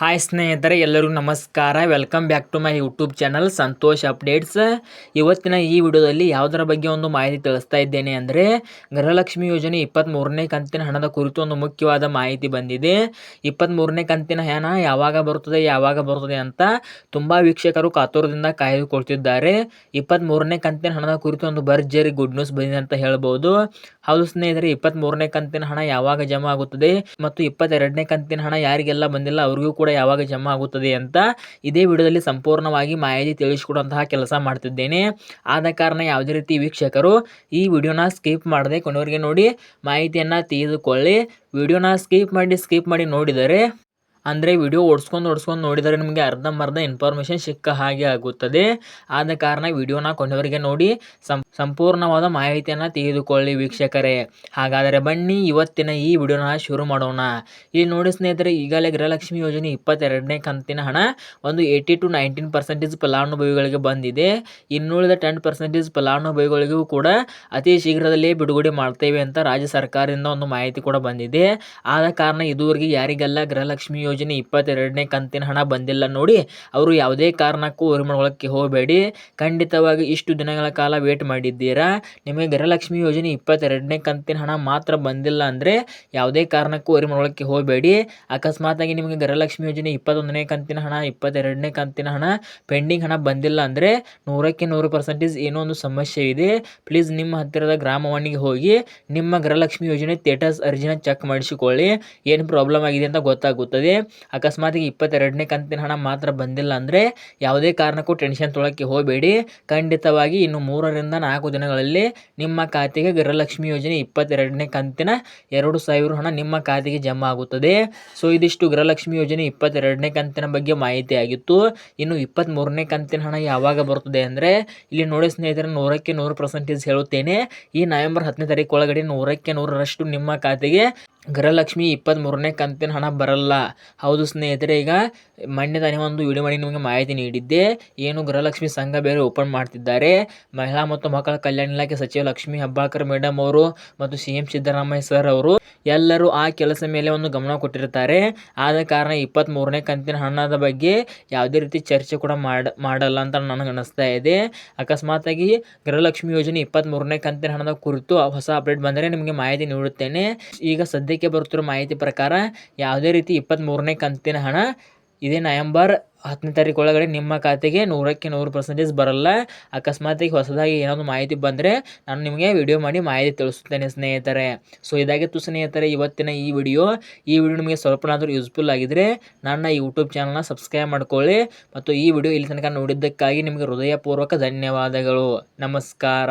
Hi ಸ್ನೇಹಿತರೆ, ಎಲ್ಲರಿಗೂ ನಮಸ್ಕಾರ. Welcome back to my YouTube channel Santosh updates ಇವತ್ತಿನ ಈ ವಿಡಿಯೋದಲ್ಲಿ ಯಾವುದರ ಬಗ್ಗೆ ಒಂದು ಮಾಹಿತಿ ತಿಳಿಸ್ತಾ ಇದ್ದೇನೆ ಅಂದರೆ, ಗೃಹಲಕ್ಷ್ಮಿ ಯೋಜನೆ ಇಪ್ಪತ್ತ್ಮೂರನೇ ಕಂತಿನ ಹಣದ ಕುರಿತು ಒಂದು ಮುಖ್ಯವಾದ ಮಾಹಿತಿ ಬಂದಿದೆ. ಇಪ್ಪತ್ತ್ಮೂರನೇ ಕಂತಿನ ಹಣ ಯಾವಾಗ ಬರುತ್ತದೆ ಯಾವಾಗ ಬರುತ್ತದೆ ಅಂತ ತುಂಬ ವೀಕ್ಷಕರು ಕಾತುರದಿಂದ ಕಾಯ್ದುಕೊಳ್ತಿದ್ದಾರೆ. ಇಪ್ಪತ್ತ್ಮೂರನೇ ಕಂತಿನ ಹಣದ ಕುರಿತು ಒಂದು ಭರ್ಜರಿ ಗುಡ್ ನ್ಯೂಸ್ ಬಂದಿದೆ ಅಂತ ಹೇಳ್ಬೋದು. ಹೌದು ಸ್ನೇಹಿತರೆ ಇಪ್ಪತ್ತ್ಮೂರನೇ ಕಂತಿನ ಹಣ ಯಾವಾಗ ಜಮಾ ಆಗುತ್ತದೆ ಮತ್ತು ಇಪ್ಪತ್ತೆರಡನೇ ಕಂತಿನ ಹಣ ಯಾರಿಗೆಲ್ಲ ಬಂದಿಲ್ಲ, ಅವ್ರಿಗೂ ಕೂಡ ಯಾವಾಗ ಜಮಾ ಆಗುತ್ತದೆ ಅಂತ ಇದೇ ವಿಡಿಯೋದಲ್ಲಿ ಸಂಪೂರ್ಣವಾಗಿ ಮಾಹಿತಿ ತಿಳಿಸಿಕೊಡುವಂತಹ ಕೆಲಸ ಮಾಡ್ತಿದ್ದೇನೆ. ಆದ ಕಾರಣ ಯಾವುದೇ ರೀತಿ ವೀಕ್ಷಕರು ಈ ವಿಡಿಯೋನ ಸ್ಕಿಪ್ ಮಾಡದೆ ಕೊನೆಯವರಿಗೆ ನೋಡಿ ಮಾಹಿತಿಯನ್ನು ತೆಗೆದುಕೊಳ್ಳಿ ವಿಡಿಯೋನ ಸ್ಕಿಪ್ ಮಾಡಿ ಸ್ಕಿಪ್ ಮಾಡಿ ನೋಡಿದರೆ ಅಂದರೆ ವಿಡಿಯೋ ಓಡಿಸ್ಕೊಂಡು ಓಡಿಸ್ಕೊಂಡು ನೋಡಿದರೆ ನಿಮಗೆ ಅರ್ಧಂಬರ್ಧ ಇನ್ಫಾರ್ಮೇಷನ್ ಸಿಕ್ಕ ಹಾಗೆ ಆಗುತ್ತದೆ. ಆದ ಕಾರಣ ವಿಡಿಯೋನ ಕೊನೆಯವರೆಗೆ ನೋಡಿ ಸಂಪೂರ್ಣವಾದ ಮಾಹಿತಿಯನ್ನು ತೆಗೆದುಕೊಳ್ಳಿ ವೀಕ್ಷಕರೇ. ಹಾಗಾದರೆ ಬನ್ನಿ, ಇವತ್ತಿನ ಈ ವಿಡಿಯೋನ ಶುರು ಮಾಡೋಣ. ಇಲ್ಲಿ ನೋಡಿ ಸ್ನೇಹಿತರೆ, ಈಗಲೇ ಗೃಹಲಕ್ಷ್ಮಿ ಯೋಜನೆ ಇಪ್ಪತ್ತೆರಡನೇ ಕಂತಿನ ಹಣ ಒಂದು ಏಯ್ಟಿ ಟು ನೈನ್ಟೀನ್ ಪರ್ಸೆಂಟೇಜ್ ಫಲಾನುಭವಿಗಳಿಗೆ ಬಂದಿದೆ. ಇನ್ನುಳಿದ ಟೆನ್ ಪರ್ಸೆಂಟೇಜ್ ಫಲಾನುಭವಿಗಳಿಗೂ ಕೂಡ ಅತಿ ಶೀಘ್ರದಲ್ಲೇ ಬಿಡುಗಡೆ ಮಾಡ್ತೇವೆ ಅಂತ ರಾಜ್ಯ ಸರ್ಕಾರದಿಂದ ಒಂದು ಮಾಹಿತಿ ಕೂಡ ಬಂದಿದೆ. ಆದ ಕಾರಣ ಇದುವರೆಗೆ ಯಾರಿಗೆಲ್ಲ ಗೃಹಲಕ್ಷ್ಮಿ ಯೋಜನೆ ಯೋಜನೆ ಇಪ್ಪತ್ತೆರಡನೇ ಕಂತಿನ ಹಣ ಬಂದಿಲ್ಲ ನೋಡಿ, ಅವರು ಯಾವುದೇ ಕಾರಣಕ್ಕೂ ಮಾಡ್ಕೊಳ್ಳೋಕ್ಕೆ ಹೋಗಬೇಡಿ. ಖಂಡಿತವಾಗಿ ಇಷ್ಟು ದಿನಗಳ ಕಾಲ ವೇಟ್ ಮಾಡಿದ್ದೀರಾ? ನಿಮಗೆ ಗೃಹಲಕ್ಷ್ಮಿ ಯೋಜನೆ ಇಪ್ಪತ್ತೆರಡನೇ ಕಂತಿನ ಹಣ ಮಾತ್ರ ಬಂದಿಲ್ಲ ಅಂದರೆ ಯಾವುದೇ ಕಾರಣಕ್ಕೂ ಮಾಡ್ಕೊಳ್ಳೋಕ್ಕೆ ಹೋಗಬೇಡಿ. ಅಕಸ್ಮಾತಾಗಿ ನಿಮಗೆ ಗೃಹಲಕ್ಷ್ಮಿ ಯೋಜನೆ ಇಪ್ಪತ್ತೊಂದನೇ ಕಂತಿನ ಹಣ, ಇಪ್ಪತ್ತೆರಡನೇ ಕಂತಿನ ಹಣ ಪೆಂಡಿಂಗ್ ಹಣ ಬಂದಿಲ್ಲ ಅಂದರೆ ನೂರಕ್ಕೆ ನೂರು ಪರ್ಸೆಂಟೇಜ್ ಏನೋ ಒಂದು ಸಮಸ್ಯೆ ಇದೆ. ಪ್ಲೀಸ್ ನಿಮ್ಮ ಹತ್ತಿರದ ಗ್ರಾಮವಾಣಿಗೆ ಹೋಗಿ ನಿಮ್ಮ ಗೃಹಲಕ್ಷ್ಮಿ ಯೋಜನೆ ಸ್ಟೇಟಸ್ ಅರ್ಜಿನ ಚೆಕ್ ಮಾಡಿಸಿಕೊಳ್ಳಿ. ಏನು ಪ್ರಾಬ್ಲಮ್ ಆಗಿದೆ ಅಂತ ಗೊತ್ತಾಗುತ್ತದೆ. ಅಕಸ್ಮಾತಿಗೆ ಇಪ್ಪತ್ತೆರಡನೇ ಕಂತಿನ ಹಣ ಮಾತ್ರ ಬಂದಿಲ್ಲ ಅಂದರೆ ಯಾವುದೇ ಕಾರಣಕ್ಕೂ ಟೆನ್ಷನ್ ತೊಳಕ್ಕೆ ಹೋಗಬೇಡಿ. ಖಂಡಿತವಾಗಿ ಇನ್ನು ಮೂರರಿಂದ ನಾಲ್ಕು ದಿನಗಳಲ್ಲಿ ನಿಮ್ಮ ಖಾತೆಗೆ ಗೃಹಲಕ್ಷ್ಮಿ ಯೋಜನೆ ಇಪ್ಪತ್ತೆರಡನೇ ಕಂತಿನ ಎರಡು ಸಾವಿರ ಹಣ ನಿಮ್ಮ ಖಾತೆಗೆ ಜಮಾ ಆಗುತ್ತದೆ. ಸೊ ಇದಿಷ್ಟು ಗೃಹಲಕ್ಷ್ಮಿ ಯೋಜನೆ ಇಪ್ಪತ್ತೆರಡನೇ ಕಂತಿನ ಬಗ್ಗೆ ಮಾಹಿತಿ ಆಗಿತ್ತು. ಇನ್ನು ಇಪ್ಪತ್ತ್ಮೂರನೇ ಕಂತಿನ ಹಣ ಯಾವಾಗ ಬರುತ್ತದೆ ಅಂದರೆ ಇಲ್ಲಿ ನೋಡಿ ಸ್ನೇಹಿತರೆ, ನೂರಕ್ಕೆ ನೂರು ಪರ್ಸೆಂಟೇಜ್ ಹೇಳುತ್ತೇನೆ. ಈ ನವೆಂಬರ್ ಹತ್ತನೇ ತಾರೀಕು ಒಳಗಡೆ ನೂರಕ್ಕೆ ನೂರರಷ್ಟು ನಿಮ್ಮ ಖಾತೆಗೆ ಗೃಹಲಕ್ಷ್ಮಿ ಇಪ್ಪತ್ತ್ಮೂರನೇ ಕಂತಿನ ಹಣ ಬರಲ್ಲ. ಹೌದು ಸ್ನೇಹಿತರೆ, ಈಗ ಮೊನ್ನೆ ಒಂದು ವಿಡಿಯೋ ಮಾಡಿ ನಿಮಗೆ ಮಾಹಿತಿ ನೀಡಿದ್ದೆ. ಏನು ಗೃಹಲಕ್ಷ್ಮಿ ಸಂಘ ಬೇರೆ ಓಪನ್ ಮಾಡ್ತಿದ್ದಾರೆ. ಮಹಿಳಾ ಮತ್ತು ಮಕ್ಕಳ ಕಲ್ಯಾಣ ಇಲಾಖೆ ಸಚಿವ ಲಕ್ಷ್ಮೀ ಹೆಬ್ಬಾಳ್ಕರ್, ಮೇಡಮ್ ಅವರು ಮತ್ತು ಸಿ ಎಂ ಸಿದ್ದರಾಮಯ್ಯ ಸರ್ ಅವರು ಎಲ್ಲರೂ ಆ ಕೆಲಸ ಮೇಲೆ ಒಂದು ಗಮನ ಕೊಟ್ಟಿರ್ತಾರೆ. ಆದ ಕಾರಣ ಇಪ್ಪತ್ತ್ಮೂರನೇ ಕಂತಿನ ಹಣದ ಬಗ್ಗೆ ಯಾವುದೇ ರೀತಿ ಚರ್ಚೆ ಕೂಡ ಮಾಡ, ಮಾಡಲ್ಲ ಅಂತ ನನಗೆ ಅನ್ನಿಸ್ತಾ ಇದೆ. ಅಕಸ್ಮಾತಾಗಿ ಗೃಹಲಕ್ಷ್ಮಿ ಯೋಜನೆ ಇಪ್ಪತ್ತ್ಮೂರನೇ ಕಂತಿನ ಹಣದ ಕುರಿತು ಹೊಸ ಅಪ್ಡೇಟ್ ಬಂದರೆ ನಿಮಗೆ ಮಾಹಿತಿ ನೀಡುತ್ತೇನೆ. ಈಗ ಸದ್ಯ ಸದ್ಯಕ್ಕೆ ಬರುತ್ತಿರೋ ಮಾಹಿತಿ ಪ್ರಕಾರ ಯಾವುದೇ ರೀತಿ ಇಪ್ಪತ್ತ್ಮೂರನೇ ಕಂತಿನ ಹಣ ಇದೇ ನವೆಂಬರ್ ಹತ್ತನೇ ತಾರೀಕು ಒಳಗಡೆ ನಿಮ್ಮ ಖಾತೆಗೆ ನೂರಕ್ಕೆ ನೂರು ಪರ್ಸೆಂಟೇಜ್ ಬರಲ್ಲ. ಅಕಸ್ಮಾತಿಗೆ ಹೊಸದಾಗಿ ಏನಾದರೂ ಮಾಹಿತಿ ಬಂದರೆ ನಾನು ನಿಮಗೆ ವಿಡಿಯೋ ಮಾಡಿ ಮಾಹಿತಿ ತಿಳಿಸುತ್ತೇನೆ ಸ್ನೇಹಿತರೆ. ಸೊ ಇದಾಗಿತ್ತು ಸ್ನೇಹಿತರೆ ಇವತ್ತಿನ ಈ ವಿಡಿಯೋ ಈ ವಿಡಿಯೋ ನಿಮಗೆ ಸ್ವಲ್ಪನಾದರೂ ಯೂಸ್ಫುಲ್ ಆಗಿದ್ದರೆ ನನ್ನ ಯೂಟ್ಯೂಬ್ ಚಾನಲ್ನ ಸಬ್ಸ್ಕ್ರೈಬ್ ಮಾಡ್ಕೊಳ್ಳಿ. ಮತ್ತು ಈ ವಿಡಿಯೋ ಇಲ್ಲಿ ತನಕ ನೋಡಿದ್ದಕ್ಕಾಗಿ ನಿಮಗೆ ಹೃದಯಪೂರ್ವಕ ಧನ್ಯವಾದಗಳು. ನಮಸ್ಕಾರ.